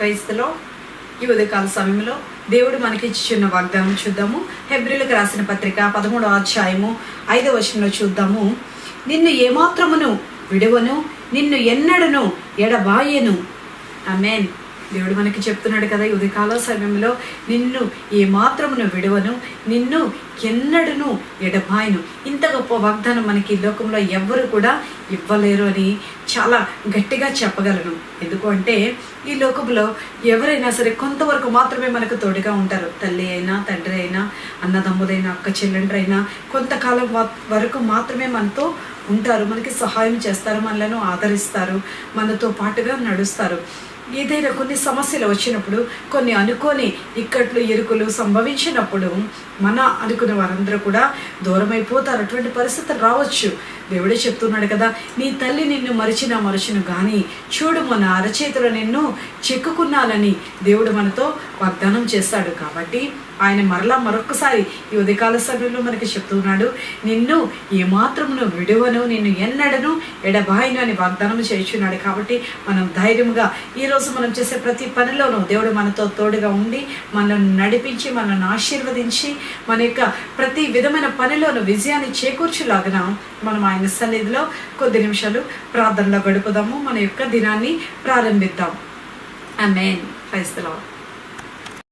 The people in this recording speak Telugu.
క్రైస్తలో ఈ ఉదయకాల సమయంలో దేవుడు మనకి ఇచ్చిన వాగ్దానం చూద్దాము. హెబ్రిలకు రాసిన పత్రిక పదమూడో అధ్యాయము ఐదవ వచనంలో చూద్దాము. నిన్ను ఏమాత్రమును విడవను నిన్ను ఎన్నడను ఎడబాయను. అమెన్ దేవుడు మనకి చెప్తున్నాడు కదా ఈ ఉదయకాల సమయంలో నిన్ను ఏ మాత్రమును విడవను నిన్ను ఎన్నడను ఎడబాయను. ఇంత గొప్ప వాగ్దానం మనకి ఈ లోకంలో ఎవ్వరు కూడా ఇవ్వలేరు అని చాలా గట్టిగా చెప్పగలను. ఎందుకు అంటే ఈ లోకంలో ఎవరైనా సరే కొంతవరకు మాత్రమే మనకు తోడుగా ఉంటారు. తల్లి అయినా తండ్రి అయినా అన్నదమ్ములైనా అక్క చెల్లెండ్రైనా కొంతకాలం వరకు మాత్రమే మనతో ఉంటారు. మనకి సహాయం చేస్తారు మనలను ఆదరిస్తారు మనతో పాటుగా నడుస్తారు. ఏదైనా కొన్ని సమస్యలు వచ్చినప్పుడు కొన్ని అనుకోని ఇక్కట్లు ఎరుకులు సంభవించినప్పుడు మన అనుకున్న వారందరూ కూడా దూరమైపోతారు. అటువంటి పరిస్థితి రావచ్చు. దేవుడే చెప్తున్నాడు కదా నీ తల్లి నిన్ను మరిచినా మరచును కానీ చూడు మన అరచేతులు నిన్ను చిక్కుకున్నాలని దేవుడు మనతో వాగ్దానం చేస్తాడు కాబట్టి ఆయన మరలా మరొకసారి ఈ ఉదయకాల సమయంలో మనకి చెప్తున్నాడు నిన్ను ఏమాత్రమును విడువను నిన్ను ఎన్నడను ఎడబాయిను అని వాగ్దానం చేస్తున్నాడు కాబట్టి మనం ధైర్యంగా ఈరోజు మనం చేసే ప్రతి పనిలోనూ దేవుడు మనతో తోడుగా ఉండి మనల్ని నడిపించి మనల్ని ఆశీర్వదించి మన యొక్క ప్రతి విధమైన పనిలోనూ విజయాన్ని చేకూర్చులాగిన మనం ఆయన సన్నిధిలో కొద్ది నిమిషాలు ప్రార్థనలో గడుపుదాము. మన యొక్క దినాన్ని ప్రారంభిద్దాం. ఆమెన్ క్రైస్తలో